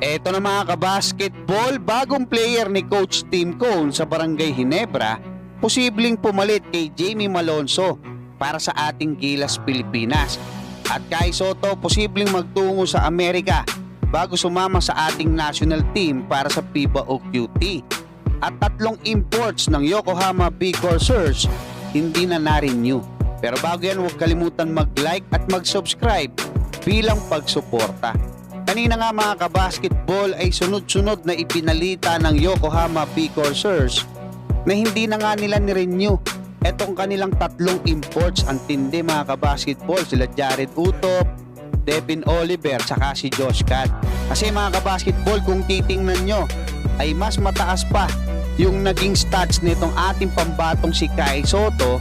Eto na mga kabasketball, bagong player ni Coach Tim Cone sa Barangay Hinebra, posibleng pumalit kay Jamie Malonzo para sa ating Gilas Pilipinas. At kay Soto, posibleng magtungo sa Amerika bago sumama sa ating national team para sa FIBA o QT. At tatlong imports ng Yokohama B Corsairs hindi na na-renew. Pero bago yan, huwag kalimutan mag-like at mag-subscribe bilang pagsuporta. Kanina nga mga kabasketball ay sunod-sunod na ipinalita ng Yokohama B Corsairs na hindi na nga nila ni-renew etong kanilang tatlong imports ang tindi mga kabasketball sila Jared Utop, Devin Oliver, saka si Josh Cat. Kasi mga kabasketball kung titingnan nyo ay mas mataas pa yung naging stats nitong ating pambatong si Kai Soto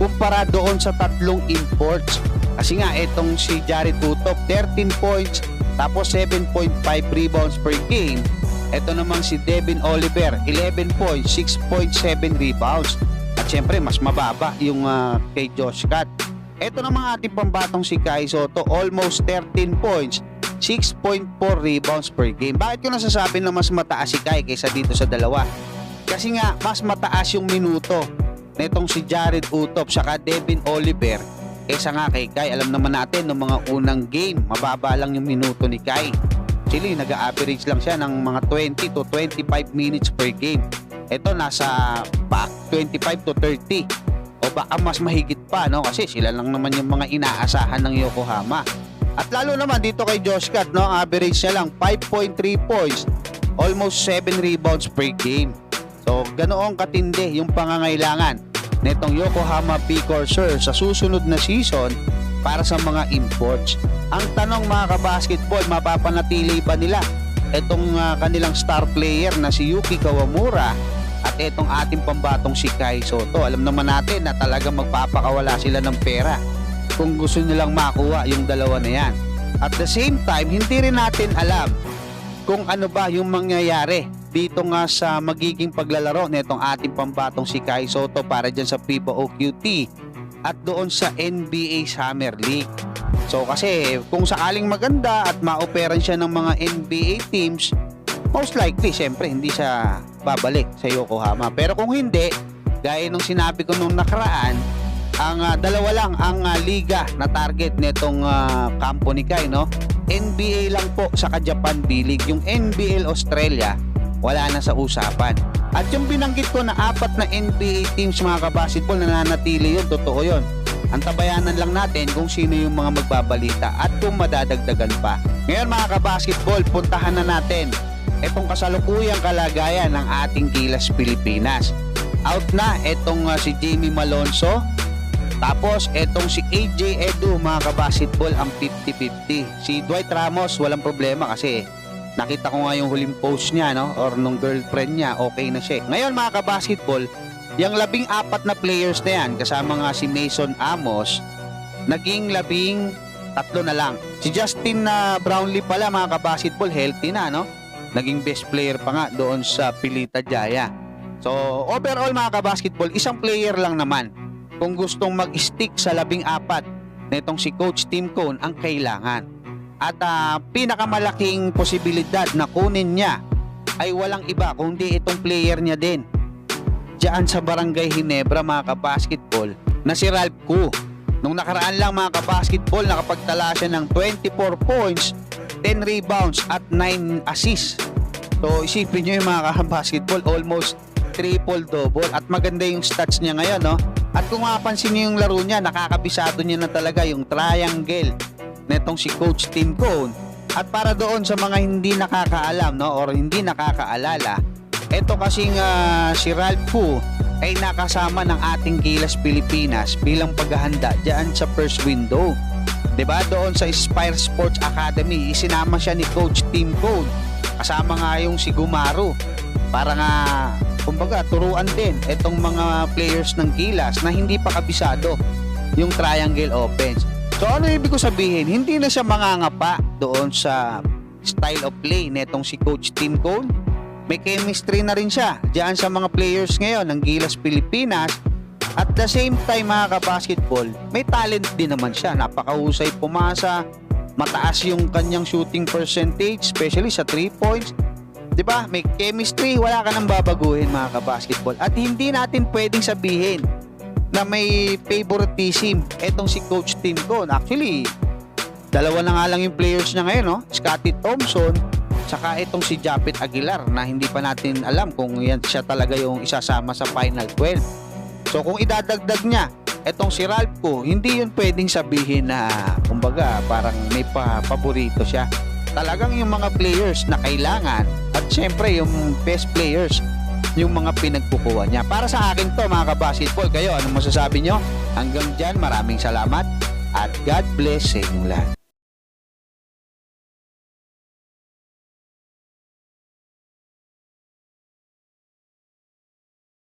kumpara doon sa tatlong imports. Kasi nga itong si Jared Utop 13 points tapos 7.5 rebounds per game. Ito namang si Devin Oliver 11 points 6.7 rebounds. At syempre mas mababa yung ah, kay Josh Cat. Ito namang ating pambatong si Kai Soto almost 13 points 6.4 rebounds per game. Bakit ko nasasabi na mas mataas si Kai kaysa dito sa dalawa? Kasi nga mas mataas yung minuto netong si Jared Utop saka Devin Oliver kaysa nga kay Kai. Alam naman natin ng mga unang game, mababa lang yung minuto ni Kai. Actually, nag-average lang siya ng mga 20 to 25 minutes per game. Ito nasa back 25 to 30 o baka mas mahigit pa no kasi sila lang naman yung mga inaasahan ng Yokohama. At lalo naman dito kay Josh Cat no, average niya lang 5.3 points, almost 7 rebounds per game. So, ganoong katindi yung pangangailangan nitong Yokohama B Corsairs sa susunod na season para sa mga imports. Ang tanong mga kabasketball, mapapanatili ba nila itong ah, kanilang star player na si Yuki Kawamura at itong ating pambatong si Kai Soto. Alam naman natin na talagang magpapakawala sila ng pera kung gusto nilang makuha yung dalawa na yan. At the same time, hindi rin natin alam kung ano ba yung mangyayari dito nga sa magiging paglalaro nitong ating pambatong si Kai Soto para dyan sa FIBA OQT at doon sa NBA Summer League. So kasi kung sakaling maganda at maoperan siya ng mga NBA teams, most likely syempre hindi siya babalik sa Yokohama. Pero kung hindi, gaya nung sinabi ko nung nakaraan, ang ah, dalawa lang ang ah, liga na target nitong ah, kampo ni Kai, no? NBA lang po sa Japan B-League. Yung NBL Australia, wala na sa usapan. At yung binanggit ko na apat na NBA teams mga kabasketball nananatili yun, totoo yun. Ang tabayanan lang natin kung sino yung mga magbabalita at kung madadagdagan pa. Ngayon mga kabasketball, puntahan na natin itong kasalukuyang kalagayan ng ating Gilas Pilipinas. Out na itong uh, si Jamie Malonzo, tapos itong si AJ Edu mga kabasketball ang 50-50. Si Dwight Ramos walang problema kasi nakita ko nga yung huling post niya no or nung girlfriend niya okay na siya. Ngayon mga kabasketball, yung labing apat na players na yan kasama nga si Mason Amos naging labing tatlo na lang. Si Justin na Brownlee pala mga kabasketball healthy na no. Naging best player pa nga doon sa Pilita Jaya. So overall mga kabasketball, isang player lang naman kung gustong mag-stick sa labing apat nitong si Coach Tim Cone ang kailangan. At ah, pinakamalaking posibilidad na kunin niya ay walang iba kundi itong player niya din. Diyan sa Barangay Hinebra mga kabasketball na si Ralph Koo. Nung nakaraan lang mga kabasketball nakapagtala siya ng 24 points, 10 rebounds at 9 assists. So isipin niyo yung mga basketball almost triple-double at maganda yung stats niya ngayon no. At kung mapapansin niyo yung laro niya, nakakabisado niya na talaga yung triangle netong si Coach Tim Cone. At para doon sa mga hindi nakakaalam no or hindi nakakaalala, ito kasing ah, si Ralph Fu ay nakasama ng ating Gilas Pilipinas bilang paghahanda diyan sa first window. 'Di ba? Doon sa Spire Sports Academy, isinama siya ni Coach Tim Cone. Kasama nga yung si Gumaro para nga kumbaga turuan din itong mga players ng Gilas na hindi pa kabisado yung triangle offense. So ano ibig ko sabihin? Hindi na siya mangangapa doon sa style of play netong si Coach Tim Cone. May chemistry na rin siya diyan sa mga players ngayon ng Gilas Pilipinas. At the same time mga kabasketball, may talent din naman siya. Napakahusay pumasa, mataas yung kanyang shooting percentage, especially sa 3 points. 'Di ba? May chemistry, wala ka nang babaguhin mga kabasketball. At hindi natin pwedeng sabihin na may favoritism etong si Coach Tim Cone. Actually, dalawa na nga lang yung players niya ngayon, no? Scottie Thompson, saka itong si Japet Aguilar na hindi pa natin alam kung yan siya talaga yung isasama sa Final 12. So kung idadagdag niya etong si Ralph hindi yun pwedeng sabihin na kumbaga parang may pa paborito siya. Talagang yung mga players na kailangan at syempre yung best players yung mga pinagkukuha niya. Para sa akin to mga kabasketball, kayo anong masasabi nyo? Hanggang dyan, maraming salamat at God bless sa inyong lahat.